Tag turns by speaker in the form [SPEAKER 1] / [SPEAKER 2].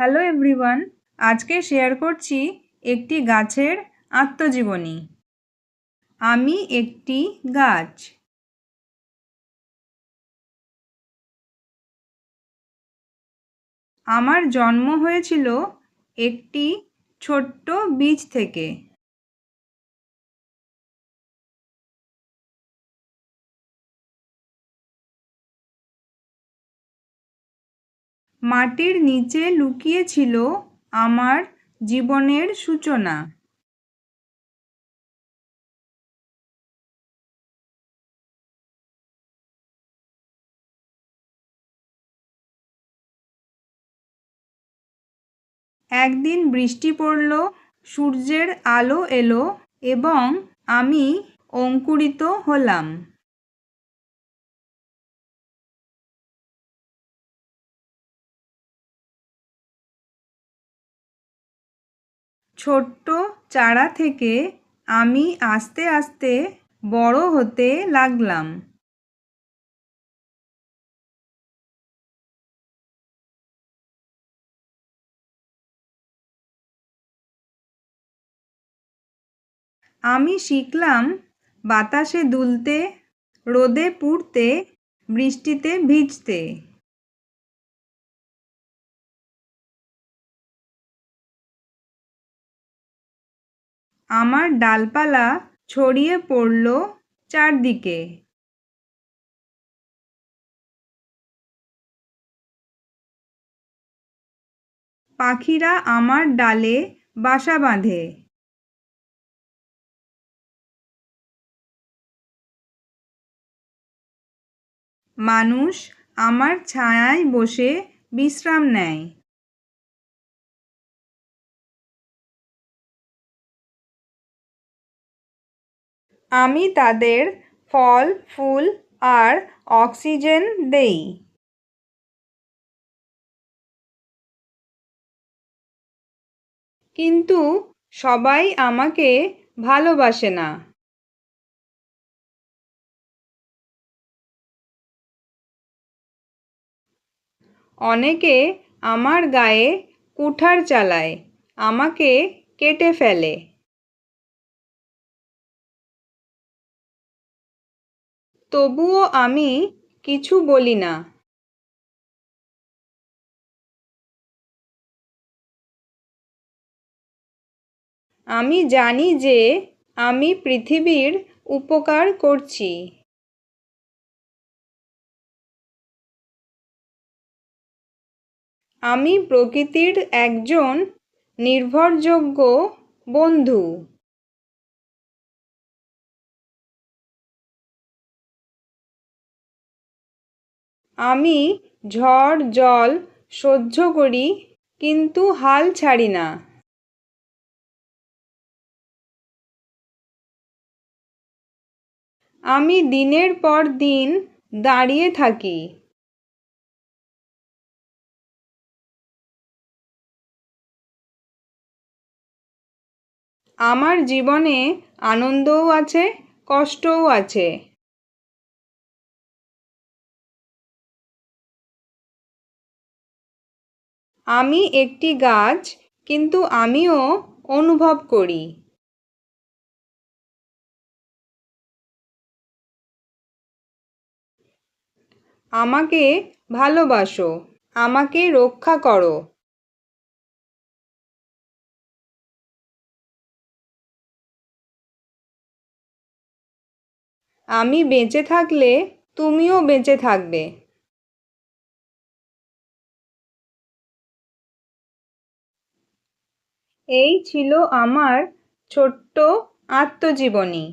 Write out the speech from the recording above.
[SPEAKER 1] Hello everyone, আজকে share করছি একটি গাছের আত্মজীবনী। আমি একটি গাছ। আমার জন্ম হয়েছিল একটি ছোট্ট বীজ থেকে। মাটির নিচে লুকিয়ে ছিল আমার জীবনের সূচনা। একদিন বৃষ্টি পড়ল, সূর্যের আলো এলো এবং আমি অঙ্কুরিত হলাম। ছোট্ট চারা থেকে আমি আস্তে আস্তে বড় হতে লাগলাম। আমি শিখলাম বাতাসে দুলতে, রোদে পুড়তে, বৃষ্টিতে ভিজতে। আমার ডালপালা ছড়িয়ে পড়ল চারদিকে। পাখিরা আমার ডালে বাসা বাঁধে। মানুষ আমার ছায়ায় বসে বিশ্রাম নেয়। আমি তাদের ফল, ফুল আর অক্সিজেন দেই। কিন্তু সবাই আমাকে ভালোবাসে না। অনেকে আমার গায়ে কুঠার চালায়, আমাকে কেটে ফেলে। তবুও আমি কিছু বলি না। আমি জানি যে আমি পৃথিবীর উপকার করছি। আমি প্রকৃতির একজন নির্ভরযোগ্য বন্ধু। আমি ঝড়, জল সহ্য করি, কিন্তু হাল ছাড়ি না। আমি দিনের পর দিন দাঁড়িয়ে থাকি। আমার জীবনে আনন্দও আছে, কষ্টও আছে। আমি একটি গাছ, কিন্তু আমিও অনুভব করি। আমাকে ভালোবাসো, আমাকে রক্ষা করো। আমি বেঁচে থাকলে তুমিও বেঁচে থাকবে। এই ছিল আমার ছোট্ট আত্মজীবনী।